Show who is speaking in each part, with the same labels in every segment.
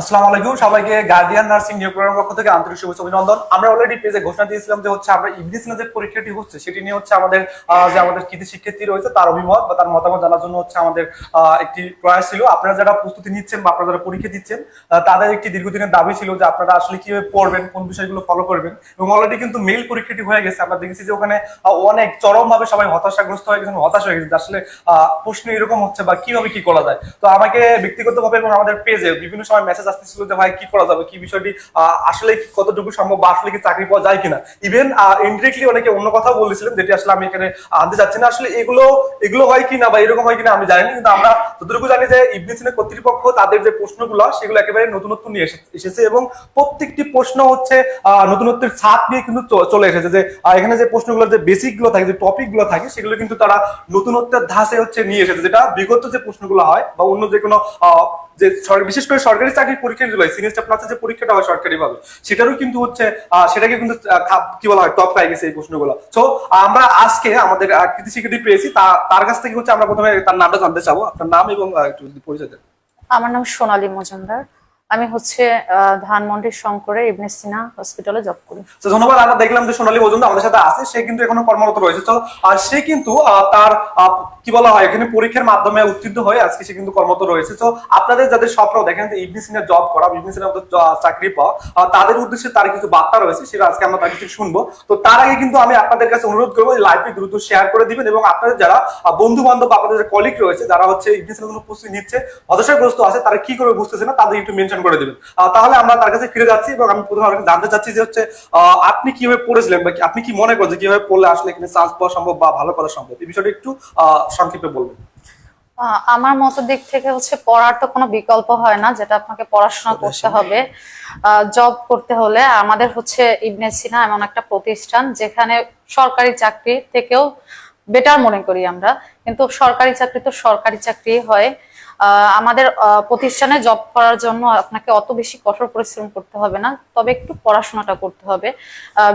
Speaker 1: আসসালামু আলাইকুম, সবাইকে গার্ডিয়ান নার্সিং নিয়োগ পক্ষ থেকে আন্তরিক শুভেচ্ছা, অভিনন্দন। আমরা অলরেডি পেজে ঘোষণা দিয়েছিলাম যে হচ্ছে আমরা যে পরীক্ষাটি হচ্ছে, সেটি নিয়ে হচ্ছে আমাদের যে আমাদের কৃতি শিক্ষার্থী রয়েছে, তার অভিমত বা তার মতামত জানার জন্য হচ্ছে আমাদের একটি প্রয়াস ছিল। আপনারা যারা প্রস্তুতি নিচ্ছেন বা আপনারা যারা পরীক্ষা দিচ্ছেন তাদের একটি দীর্ঘদিনের দাবি ছিল যে আপনারা আসলে কীভাবে পড়বেন, কোন বিষয়গুলো ফলো করবেন এবং অলরেডি কিন্তু মেইল পরীক্ষাটি হয়ে গেছে। আমরা দেখেছি যে ওখানে অনেক চরম ভাবে সবাই হতাশাগ্রস্ত হয়ে গেছেন, হতাশ হয়ে গেছে আসলে প্রশ্ন এরকম হচ্ছে বা কীভাবে কি করা যায়। তো আমাকে ব্যক্তিগতভাবে এবং আমাদের পেজে বিভিন্ন সময় মেসেজ আসতেছিল যে, ভাই, কি করা যাবে? কি বিষয়টি আসলে কতটুকু সম্ভব বা আসলে কি চাকরি পাওয়া যায় কিনা? ইভেন ইনডিরেক্টলি অনেকে অন্য কথাও বলেছিলেন, যেটি আসলে আমি এখানে আনতে চাচ্ছি না। আসলে এগুলো এগুলো হয় কিনা বা এরকম হয় কিনা আমি জানি কিন্তু আমরা যতটুকু জানি যে ইবনিসিনের কর্তৃপক্ষ তাদের যে প্রশ্নগুলো, সেগুলো একেবারে নতুনত্ব নিয়ে এসেছে এবং প্রত্যেকটি প্রশ্ন হচ্ছে নতুনত্বের ছাপ নিয়ে কিন্তু চলে এসেছে যে এখানে যে প্রশ্নগুলো যে বেসিকগুলো থাকে, যে টপিকগুলো থাকে, সেগুলো কিন্তু তারা নতুনত্বের ধাসে হচ্ছে নিয়ে এসেছে। যেটা বিগত যে প্রশ্নগুলো হয় বা অন্য যে কোনো যে বিশেষ করে সরকারি চাকরির পরীক্ষা যেগুলো সিনিয়র স্টাফ নার্সের যে পরীক্ষাটা হয় সরকারি ভাবে সেটারও কিন্তু হচ্ছে সেটাকে কিন্তু কি বলা হয় টপ পাই গেছে এই প্রশ্নগুলো। তো আমরা আজকে আমাদের কৃতি স্বীকৃতি পেয়েছি তার কাছ থেকে হচ্ছে আমরা প্রথমে তার নামটা জানতে চাবো। আপনার নাম এবং একটু পরিচয়
Speaker 2: আমার নাম সোনালী মজুমদার। আমি হচ্ছে আহ, ধানমন্ডির শঙ্করে ইবনে সিনা হসপিটালে জব করি।
Speaker 1: তো ধন্যবাদ আমরা দেখলাম যে সোনালী মজুমদার আমাদের সাথে আছে সে কিন্তু এখনও কর্মরত রয়েছে। তো আর সে কিন্তু তার কি বলা হয় এখানে পরীক্ষার মাধ্যমে উত্তীর্ণ হয়ে আজকে সে কিন্তু কর্মরত রয়েছে। তো আপনাদের যাদের স্বপ্ন দেখেন যে ইবনি সিনের জব করা ইবনি মতো চাকরি পাওয়া তাদের উদ্দেশ্যে তার কিছু বার্তা রয়েছে সেটা আজকে আমরা তার কিছু শুনব। তো তার আগে কিন্তু আমি আপনাদের কাছে অনুরোধ করব লাইভটি দ্রুত শেয়ার করে দিবেন এবং আপনাদের যারা বন্ধু বান্ধব আপনাদের কলিগ রয়েছে যারা হচ্ছে ইবনি সিনের জন্য প্রস্তুতি নিচ্ছে হতাশাগ্রস্ত আছে তারা কি করে বুঝতেছে না তাদের একটু মেনশন করে দিবেন। তাহলে আমরা তার কাছে ফিরে যাচ্ছি এবং আমি প্রথমে আপনাকে জানতে চাচ্ছি যে হচ্ছে আপনি কীভাবে পড়েছিলেন বা আপনি কি মনে করেন যে কীভাবে পড়লে আসলে এখানে চান্স পাওয়া সম্ভব বা ভালো করা সম্ভব? এই বিষয়টা একটু সংক্ষেপে বলবেন।
Speaker 2: আমার মতো দিক থেকে হচ্ছে পড়ার তো কোনো বিকল্প হয় না যেটা আপনাকে পড়াশোনা করতে হবে। জব করতে হলে আমাদের হচ্ছে ইবনে সিনা এমন একটা প্রতিষ্ঠান যেখানে সরকারি চাকরি থেকেও বেটার মনে করি আমরা। কিন্তু সরকারি চাকরি তো সরকারি চাকরি হয়। আমাদের প্রতিষ্ঠানে জব করার জন্য আপনাকে অত বেশি কঠোর পরিশ্রম করতে হবে না। তবে একটু পড়াশোনাটা করতে হবে।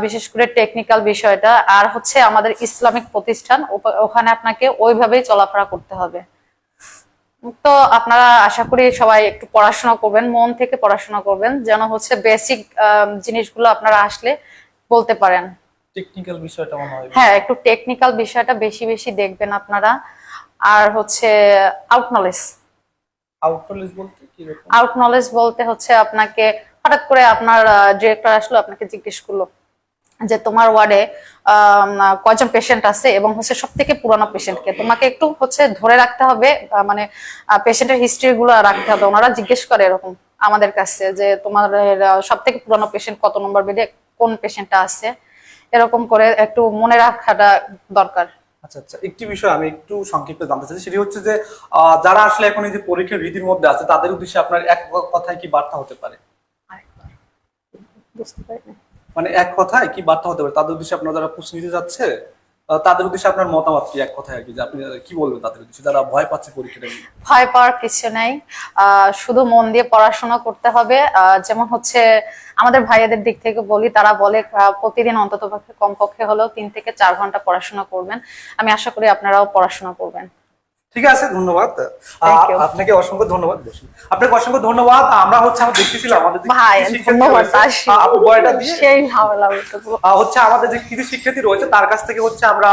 Speaker 2: বিশেষ করে টেকনিক্যাল বিষয়টা। আর হচ্ছে আমাদের ইসলামিক প্রতিষ্ঠান ওখানে আপনাকে ওইভাবেই চলাফেরা করতে হবে। তো আপনারা আশা করি সবাই একটু পড়াশোনা করবেন, মন থেকে পড়াশোনা করবেন, যেন হচ্ছে বেসিক জিনিসগুলো আপনারা আসলে বলতে পারেন।
Speaker 1: টেকনিক্যাল বিষয়টা মনে হয়
Speaker 2: হ্যাঁ একটু টেকনিক্যাল বিষয়টা বেশি বেশি দেখবেন আপনারা। আর হচ্ছে আউট নলেজ
Speaker 1: আউটলেস বলতে কি রকম
Speaker 2: আউট নলেজ বলতে হচ্ছে আপনাকে হঠাৎ করে আপনার ডিরেক্টর আসলো আপনাকে জিজ্ঞেস করল যে তোমার ওয়ার্ডে কয়জন পেশেন্ট আছে এবং হচ্ছে সব থেকে পুরানো পেশেন্টকে তোমাকে একটু হচ্ছে ধরে রাখতে হবে মানে পেশেন্টের হিস্ট্রি গুলো রাখতে হবে। ওনারা জিজ্ঞেস করে এরকম আমাদের কাছে যে তোমার সব থেকে পুরানো পেশেন্ট কত নম্বর বেডে কোন পেশেন্টটা আছে? এরকম করে একটু মনে রাখাটা দরকার।
Speaker 1: আচ্ছা আচ্ছা একটি বিষয় আমি একটু সংক্ষিপ্ত জানতে চাই সেটি হচ্ছে যে যারা আসলে এখন এই যে পরীক্ষার রীতির মধ্যে আছে তাদের উদ্দেশ্যে আপনার এক কথায় কি বার্তা হতে পারে। মানে এক কথায় কি বার্তা হতে পারে? তাদের উদ্দেশ্যে আপনার যারা প্রশ্ন নিতে যাচ্ছে তাদের উদ্দেশ্যে আপনার মতামত কি? এক কথায় কি, যে আপনি কি বলবেন তাদের উদ্দেশ্যে? যারা ভয় পাচ্ছে পরীক্ষাটা?
Speaker 2: ভয় পাওয়ার কিছু নাই। শুধু মন দিয়ে পড়াশোনা করতে হবে। যেমন হচ্ছে আমাদের ভাইয়াদের দিক থেকে বলি, তারা বলে প্রতিদিন অন্তত পক্ষে কমপক্ষে হলেও তিন থেকে চার ঘণ্টা পড়াশোনা করবেন। আমি আশা করি আপনারাও পড়াশোনা করবেন।
Speaker 1: ঠিক আছে ধন্যবাদ. আপনাকে অসংখ্য ধন্যবাদ বসুন। আপনাকে অসংখ্য ধন্যবাদ। আমরা হচ্ছে আমরা দেখতেছিলাম আমাদের হচ্ছে আমাদের যে কৃতি শিক্ষার্থী রয়েছে তার কাছ থেকে হচ্ছে আমরা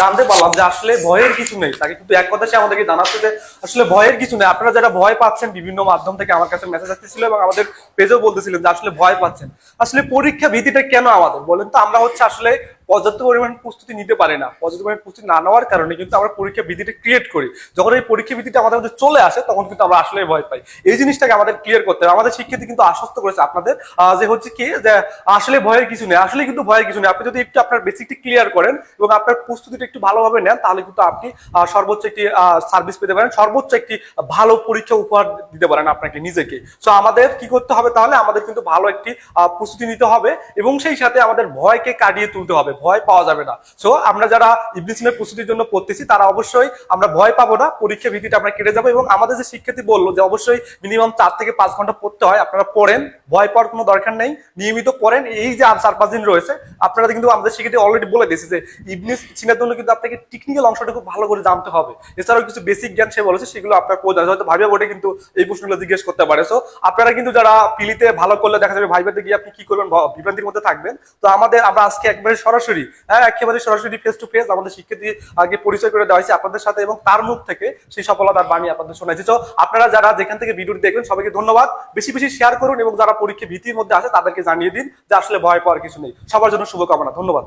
Speaker 1: জানতে পারলাম যে আসলে ভয়ের কিছু নেই। তাকে কিন্তু এক কথা সে আমাদেরকে জানাচ্ছে যে আসলে ভয়ের কিছু নেই। আপনারা যারা ভয় পাচ্ছেন বিভিন্ন মাধ্যম থেকে আমার কাছে মেসেজ আসতেছিল এবং আমাদের পেজেও বলতেছিলেন যে আসলে ভয় পাচ্ছেন। আসলে পরীক্ষা ভীতিটা কেন আমাদের? বলেন তো আমরা হচ্ছে আসলে পর্যাপ্ত পরিমাণ প্রস্তুতি নিতে পারি না। পর্যাপ্ত পরিমাণ প্রস্তুতি না নেওয়ার কারণে কিন্তু আমরা পরীক্ষা ভীতিটা ক্রিয়েট করি। যখন এই পরীক্ষা ভীতিটা আমাদের মধ্যে চলে আসে, তখন কিন্তু আমরা আসলে ভয় পাই। এই জিনিসটাকে আমাদের ক্লিয়ার করতে হবে। আমাদের শিক্ষার্থী কিন্তু আশ্বস্ত করেছে আপনাদের যে হচ্ছে কি, যে আসলে ভয়ের কিছু নেই। আসলে কিন্তু ভয়ের কিছু নেই। আপনি যদি একটু আপনার বেসিকটি ক্লিয়ার করেন এবং আপনার প্রস্তুতিটা একটু ভালোভাবে নেন, তাহলে কিন্তু আপনি সর্বোচ্চ একটি সার্ভিস পেতে পারেন। সর্বোচ্চ একটি ভালো পরীক্ষা উপহার দিতে পারেন আপনাকে নিজেকে। সো আমাদের কি করতে হবে তাহলে? আমাদের কিন্তু ভালো একটি প্রস্তুতি নিতে হবে এবং সেই সাথে আমাদের ভয়কে কাটিয়ে তুলতে হবে। ভয় পাওয়া যাবে না। সো আমরা যারা ইবলিসনের প্রস্তুতির জন্য পড়তেছি, তারা অবশ্যই আমরা ভয় পাবো না। পরীক্ষা ভীতিটা আমরা কেটে যাব এবং আমাদের যে শিক্ষার্থী বলল যে অবশ্যই মিনিমাম চার থেকে পাঁচ ঘণ্টা পড়তে হয়, আপনারা পড়েন। ভয় পাওয়ার কোনো দরকার নেই। নিয়মিত পড়েন। এই যে চার পাঁচ দিন রয়েছে, আপনারা কিন্তু আমাদের শিক্ষার্থী অলরেডি বলে দিয়েছে যে ইবলিস চিনার জন্য কিন্তু আপনাকে টেকনিক্যাল অংশটা খুব ভালো করে জানতে হবে। এছাড়াও কিছু বেসিক জ্ঞান সে বলেছে, সেগুলো আপনার প্রয়োজন হয়তো ভাইবা বোর্ডে কিন্তু এই প্রশ্নগুলো জিজ্ঞেস করতে পারে। সো আপনারা কিন্তু যারা পিলিতে ভালো করলে দেখা যাবে ভাইবাতে গিয়ে আপনি কি করবেন বিভ্রান্তির মধ্যে থাকবেন। তো আমাদের, আমরা আজকে একবারে সরাসরি হ্যাঁ একেবারে সরাসরি ফেস টু ফেস আমাদের শিক্ষার্থী আগে পরিচয় করে দেওয়া হয়েছে আপনাদের সাথে এবং তার মুখ থেকে সেই সফলতার বাণী আপনাদের শোনাইছি তো আপনারা যারা যেখান থেকে ভিডিওটি দেখবেন, সবাইকে ধন্যবাদ। বেশি বেশি শেয়ার করুন এবং যারা পরীক্ষা ভীতির মধ্যে আছে, তাদেরকে জানিয়ে দিন যে আসলে ভয় পাওয়ার কিছু নেই। সবার জন্য শুভকামনা, ধন্যবাদ।